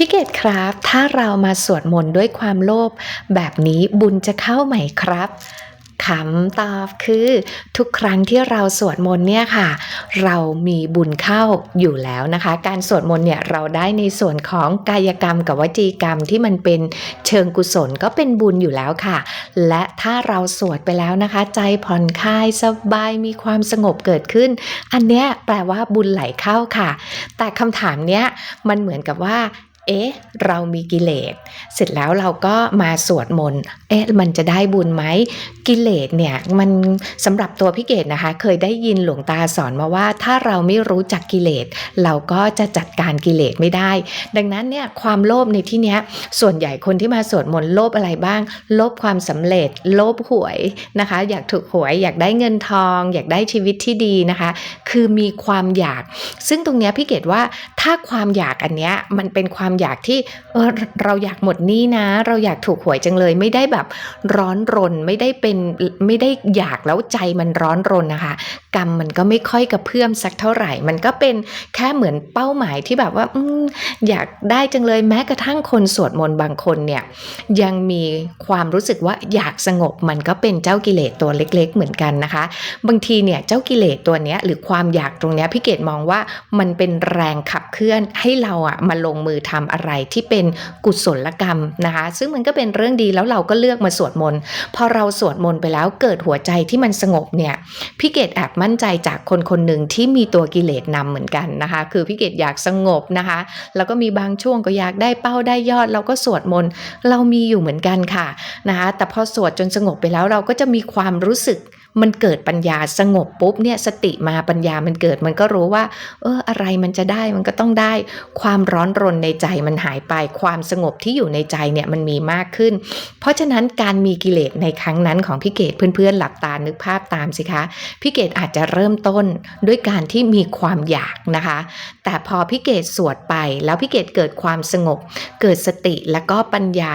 พี่เกดครับ ถ้าเรามาสวดมนต์ด้วยความโลภแบบนี้บุญจะเข้าไหมครับคำตอบคือทุกครั้งที่เราสวดมนต์เนี่ยค่ะ เรามีบุญเข้าอยู่แล้วนะคะ การสวดมนต์เนี่ยเราได้ในส่วนของกายกรรมกับวจีกรรมที่มันเป็นเชิงกุศลก็เป็นบุญอยู่แล้วค่ะ และถ้าเราสวดไปแล้วนะคะ ใจผ่อนคลายสบายมีความสงบเกิดขึ้น อันเนี้ยแปลว่าบุญไหลเข้าค่ะ แต่คำถามเนี้ยมันเหมือนกับว่า เอ๊ะ เรามีกิเลส เสร็จแล้วเราก็มาสวดมนต์ เอ๊ะ มันจะได้บุญไหม กิเลสเนี่ย มันสำหรับตัวพี่เกดนะคะ เคยได้ยินหลวงตาสอนมาว่า ถ้าเราไม่รู้จักกิเลส เราก็จะจัดการกิเลสไม่ได้ ดังนั้นเนี่ย ความโลภในที่เนี้ย ส่วนใหญ่คนที่มาสวดมนต์โลภอะไรบ้าง โลภความสำเร็จ โลภหวยนะคะ อยากถูกหวย อยากได้เงินทอง อยากได้ชีวิตที่ดีนะคะ คือมีความอยาก ซึ่งตรงเนี้ยพี่เกดว่า ถ้าความอยากอันเนี้ย มันเป็นความอยากที่เออเราอยากหมดนี้นะ เราอยากถูกหวยจังเลย ไม่ได้แบบร้อนรนไม่ได้เป็นไม่ได้อยากแล้วใจมันร้อนรนนะคะ กรรมมันก็ไม่ค่อยกระเพื่อมสักเท่าไหร่ มันก็เป็นแค่เหมือนเป้าหมายที่แบบว่าออยากได้จังเลยแม้กระทั่งคนสวดมนต์บางคนเนี่ยยังมีความรู้สึกว่าอยากสงบมันก็เป็นเจ้ากิเลสตัวเล็ก ๆ เหมือนกันนะคะ บางทีเนี่ยเจ้ากิเลสตัวเนี้ยหรือความอยากตรงเนี้ยพี่เกดมองว่ามันเป็นแรงขับเคลื่อนให้เราอะมาลงมือทำอะไรที่เป็นกุศลกรรมนะคะ ซึ่งมันก็เป็นเรื่องดีแล้วเราก็เลือกมาสวดมนต์พอเราสวดมนต์ไปแล้วเกิดหัวใจที่มันสงบเนี่ยพี่เกดแอบมั่นใจจากคนคนหนึ่งที่มีตัวกิเลสนำเหมือนกันนะคะ คือพี่เกดอยากสงบนะคะ แล้วก็มีบางช่วงก็อยากได้เป้าได้ยอด เราก็สวดมนต์เรามีอยู่เหมือนกันค่ะนะคะแต่พอสวดจนสงบไปแล้วเราก็จะมีความรู้สึก มันเกิดปัญญาสงบปุ๊บเนี่ยสติมาปัญญามันเกิดมันก็รู้ว่า เอออะไรมันจะได้มันก็ต้องได้ ความร้อนรนในใจมันหายไป ความสงบที่อยู่ในใจเนี่ยมันมีมากขึ้น เพราะฉะนั้นการมีกิเลสในครั้งนั้นของพี่เกดเพื่อนๆหลับตานึกภาพตามสิคะพี่เกดอาจจะเริ่มต้นด้วยการที่มีความอยากนะคะ แต่พอพี่เกดสวดไปแล้วพี่เกดเกิดความสงบ เกิดสติแล้วก็ปัญญา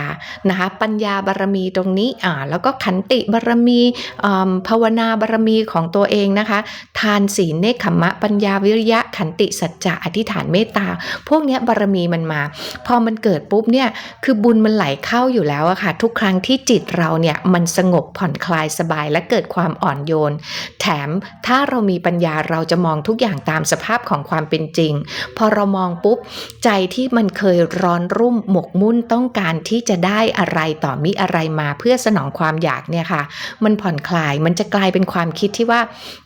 นะคะ ปัญญาบารมีตรงนี้อ่าแล้วก็ขันติบารมีอ่าภาวนาบารมีของตัวเองนะคะ ทานศีลเนคขมะปัญญาวิริยะขันติสัจจะอธิษฐานเมตตา พวกนี้บารมีมันมา พอมันเกิดปุ๊บเนี่ยคือบุญมันไหลเข้าอยู่แล้วอะค่ะ ทุกครั้งที่จิตเราเนี่ยมันสงบผ่อนคลายสบายและเกิดความอ่อนโยน แถมถ้าเรามีปัญญาเราจะมองทุกอย่างตามสภาพของความเป็นจริง พอเรามองปุ๊บ ใจที่มันเคยร้อนรุ่มหมกมุ่นต้องการที่จะได้อะไรต่อมิอะไรมาเพื่อสนองความอยากเนี่ยค่ะ มันผ่อนคลายมันจะกลายเป็นความคิดที่ว่า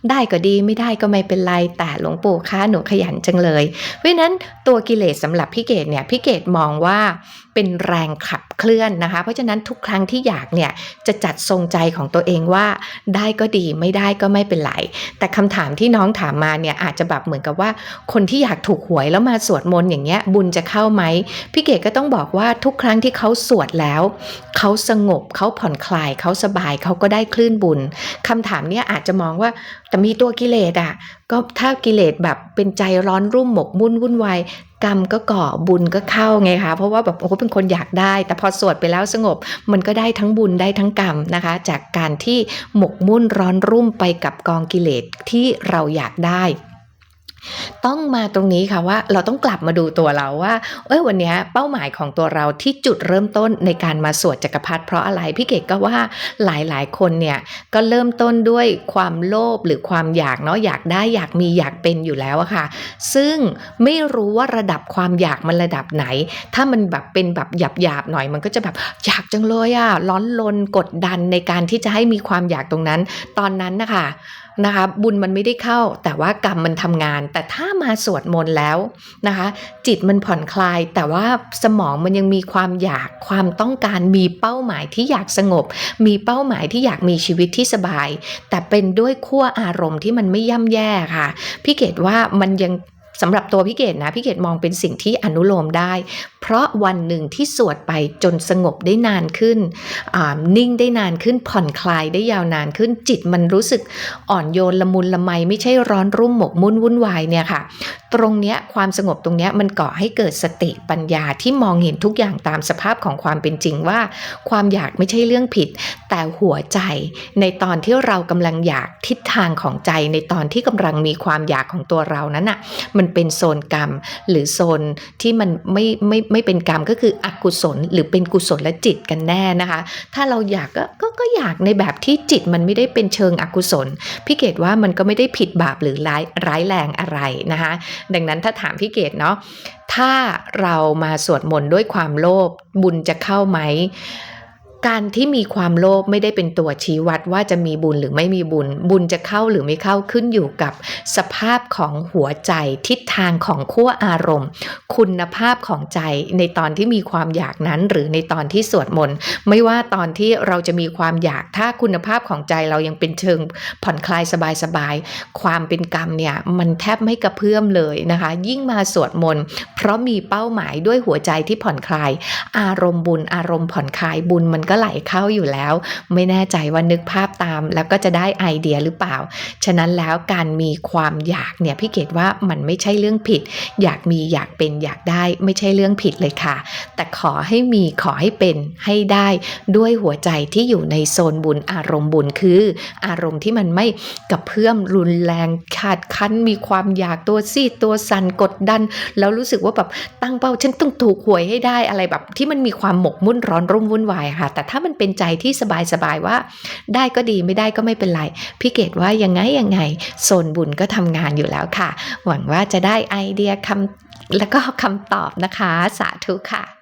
ได้ก็ดีไม่ได้ก็ไม่เป็นไรแต่หลวงปู่คะหนูขยันจังเลย เพราะนั้นตัวกิเลสสำหรับพี่เกดเนี่ยพี่เกดมองว่าเป็นแรงขับ เคลื่อนนะคะ เพราะฉะนั้นทุกครั้งที่อยากเนี่ยจะจัดทรงใจของตัวเองว่า ได้ก็ดีไม่ได้ก็ไม่เป็นไร แต่คำถามที่น้องถามมาเนี่ยอาจจะแบบเหมือนกับว่า คนที่อยากถูกหวยแล้วมาสวดมนต์อย่างเงี้ยบุญจะเข้าไหมพี่เกดก็ต้องบอกว่าทุกครั้งที่เขาสวดแล้ว เขาสงบเขาผ่อนคลายเขาสบายเขาก็ได้คลื่นบุญคำถามเนี้ยอาจจะมองว่าแต่มีตัวกิเลสอะก็ถ้ากิเลสแบบเป็นใจร้อนรุ่มหมกมุ่นวุ่นวายกรรมก็ก่อบุญก็เข้าไงคะเพราะว่าแบบโอ้โหเป็นคนอยากได้ แต่พอสวดไปแล้วสงบ มันก็ได้ทั้งบุญได้ทั้งกรรมนะคะ จากการที่หมกมุ่นร้อนรุ่มไปกับกองกิเลสที่เราอยากได้ ต้องมาตรงนี้ค่ะว่าเราต้องกลับมาดูตัวเราว่า เอ้ยวันนี้เป้าหมายของตัวเราที่จุดเริ่มต้นในการมาสวดจักรพรรดิเพราะอะไรพี่เกดก็ว่าหลายๆ คนเนี่ยก็เริ่มต้นด้วยความโลภหรือความอยากเนาะอยากได้อยากมีอยากเป็นอยู่แล้วอะค่ะ ซึ่งไม่รู้ว่าระดับความอยากมันระดับไหน ถ้ามันแบบเป็นแบบหยาบหยาบๆหน่อยมันก็จะแบบอยากจังเลยอะร้อนลนกดดันในการที่จะให้มีความอยากตรงนั้น ตอนนั้นนะคะ นะคะ บุญมันไม่ได้เข้า แต่ว่ากรรมมันทำงาน แต่ถ้ามาสวดมนต์แล้วนะคะ จิตมันผ่อนคลาย แต่ว่าสมองมันยังมีความอยากความต้องการมีเป้าหมายที่อยากสงบ มีเป้าหมายที่อยากมีชีวิตที่สบาย แต่เป็นด้วยขั้วอารมณ์ที่มันไม่ย่ำแย่ค่ะพี่เกดว่ามันยังสำหรับตัวพี่เกดนะพี่เกดมองเป็นสิ่งที่อนุโลมได้ เพราะวันหนึ่งที่สวดไปจนสงบได้นานขึ้น นิ่งได้นานขึ้นผ่อนคลายได้ยาวนานขึ้น จิตมันรู้สึกอ่อนโยนละมุนละไมไม่ใช่ร้อนรุ่มหมกมุ่นวุ่นวายเนี่ยค่ะ ตรงเนี้ยความสงบตรงเนี้ยมันก่อให้เกิดสติปัญญาที่มองเห็นทุกอย่างตามสภาพของความเป็นจริงว่า ความอยากไม่ใช่เรื่องผิด แต่หัวใจในตอนที่เรากำลังอยากทิศทางของใจในตอนที่กำลังมีความอยากของตัวเรานั้นน่ะมันเป็นโซนกรรมหรือโซนที่มันไม่ไม่ไม่ไม่เป็นกรรมก็คืออกุศลหรือเป็นกุศลและจิตกันแน่นะคะ ถ้าเราอยากก็ก็ก็อยากในแบบที่จิตมันไม่ได้เป็นเชิงอกุศลพี่เกดว่ามันก็ไม่ได้ผิดบาปหรือร้ายร้ายแรงอะไรนะคะ ดังนั้นถ้าถามพี่เกดเนาะถ้าเรามาสวดมนต์ด้วยความโลภบุญจะเข้าไหม การที่มีความโลภไม่ได้เป็นตัวชี้วัดว่าจะมีบุญหรือไม่มีบุญ บุญจะเข้าหรือไม่เข้าขึ้นอยู่กับสภาพของหัวใจทิศทางของขั้วอารมณ์ คุณภาพของใจในตอนที่มีความอยากนั้น หรือในตอนที่สวดมนต์ไม่ว่าตอนที่เราจะมีความอยากถ้าคุณภาพของใจเรายังเป็นเชิงผ่อนคลายสบายๆความเป็นกรรมเนี่ยมันแทบไม่กระเพื่อมเลยนะคะ ยิ่งมาสวดมนต์เพราะมีเป้าหมายด้วยหัวใจที่ผ่อนคลาย อารมณ์บุญอารมณ์ผ่อนคลายบุญมันก็ไหลเข้าอยู่แล้ว ไม่แน่ใจว่านึกภาพตาม แล้วก็จะได้ไอเดียหรือเปล่า ฉะนั้นแล้วการมีความอยากเนี่ยพี่เกดว่ามันไม่ใช่เรื่องผิด อยากมีอยากเป็นอยากได้ไม่ใช่เรื่องผิดเลยค่ะ แต่ขอให้มีขอให้เป็นให้ได้ด้วยหัวใจที่อยู่ในโซนบุญอารมณ์บุญคือ อารมณ์ที่มันไม่กระเพื่อมรุนแรงขาดคั้นมีความอยากตัวซีดตัวสั่นกดดัน แล้วรู้สึกว่าแบบตั้งเป้าฉันต้องถูกหวยให้ได้อะไรแบบ ที่มันมีความหมกมุ่นร้อนรุ่มวุ่นวายค่ะแต่ถ้ามันเป็นใจที่สบายๆว่า ได้ก็ดีไม่ได้ก็ไม่เป็นไรพี่เกดว่ายังไงยังไงโซนบุญก็ทำงานอยู่แล้วค่ะ หวังว่าจะได้ไอเดียคำแล้วก็คำตอบนะคะ สาธุค่ะ